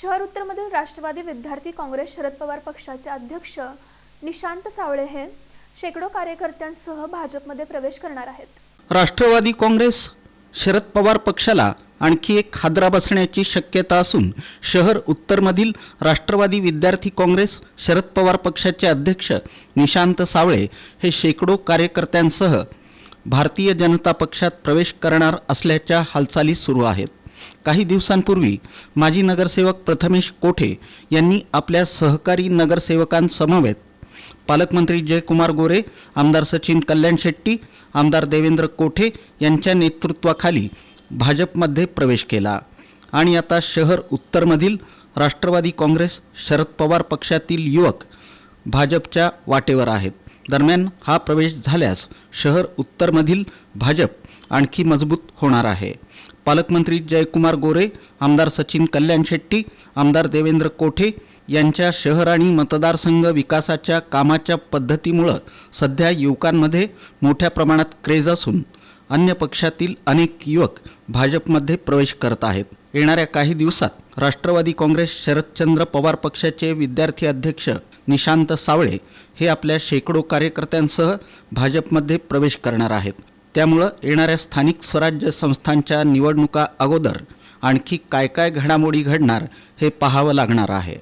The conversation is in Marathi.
शहर उत्तरमधील राष्ट्रवादी विद्यार्थी काँग्रेस शरद पवार पक्षाचे अध्यक्ष निशांत सावळे हे शेकडो कार्यकर्त्यांसह भाजपमध्ये प्रवेश करणार आहेत. राष्ट्रवादी काँग्रेस शरद पवार पक्षाला आणखी एक हादरा बसण्याची शक्यता असून शहर उत्तरमधील राष्ट्रवादी विद्यार्थी काँग्रेस शरद पवार पक्षाचे अध्यक्ष निशांत सावळे हे शेकडो कार्यकर्त्यांसह भारतीय जनता पक्षात प्रवेश करणार असल्याच्या हालचाली सुरू आहेत. काही दिवसांपूर्वी माजी नगरसेवक प्रथमेश कोठे यांनी आपल्या सहकारी नगरसेवकांसमवेत पालकमंत्री जयकुमार गोरे आमदार सचिन कल्याण शेट्टी आमदार देवेंद्र कोठे यांच्या नेतृत्वाखाली भाजपमध्ये प्रवेश केला. आणि आता शहर उत्तरमधील राष्ट्रवादी काँग्रेस शरद पवार पक्षातील युवक भाजपच्या वाटेवर आहेत. दरम्यान हा प्रवेश झाल्यास शहर उत्तरमधील भाजप आणखी मजबूत होणार आहे. पालकमंत्री जयकुमार गोरे आमदार सचिन कल्याण शेट्टी आमदार देवेंद्र कोठे यांच्या शहर आणि मतदारसंघ विकासाच्या कामाच्या पद्धतीमुळं सध्या युवकांमध्ये मोठ्या प्रमाणात क्रेज असून अन्य पक्षातील अनेक युवक भाजपमध्ये प्रवेश करत आहेत. येणाऱ्या काही दिवसात राष्ट्रवादी काँग्रेस शरदचंद्र पवार पक्षाचे विद्यार्थी अध्यक्ष निशांत सावळे हे आपल्या शेकडो कार्यकर्त्यांसह भाजपमध्ये प्रवेश करणार आहेत. त्यामुळं येणाऱ्या स्थानिक स्वराज्य संस्थांच्या निवडणुका अगोदर आणखी काय काय घडामोडी घडणार हे पाहावं लागणार आहे.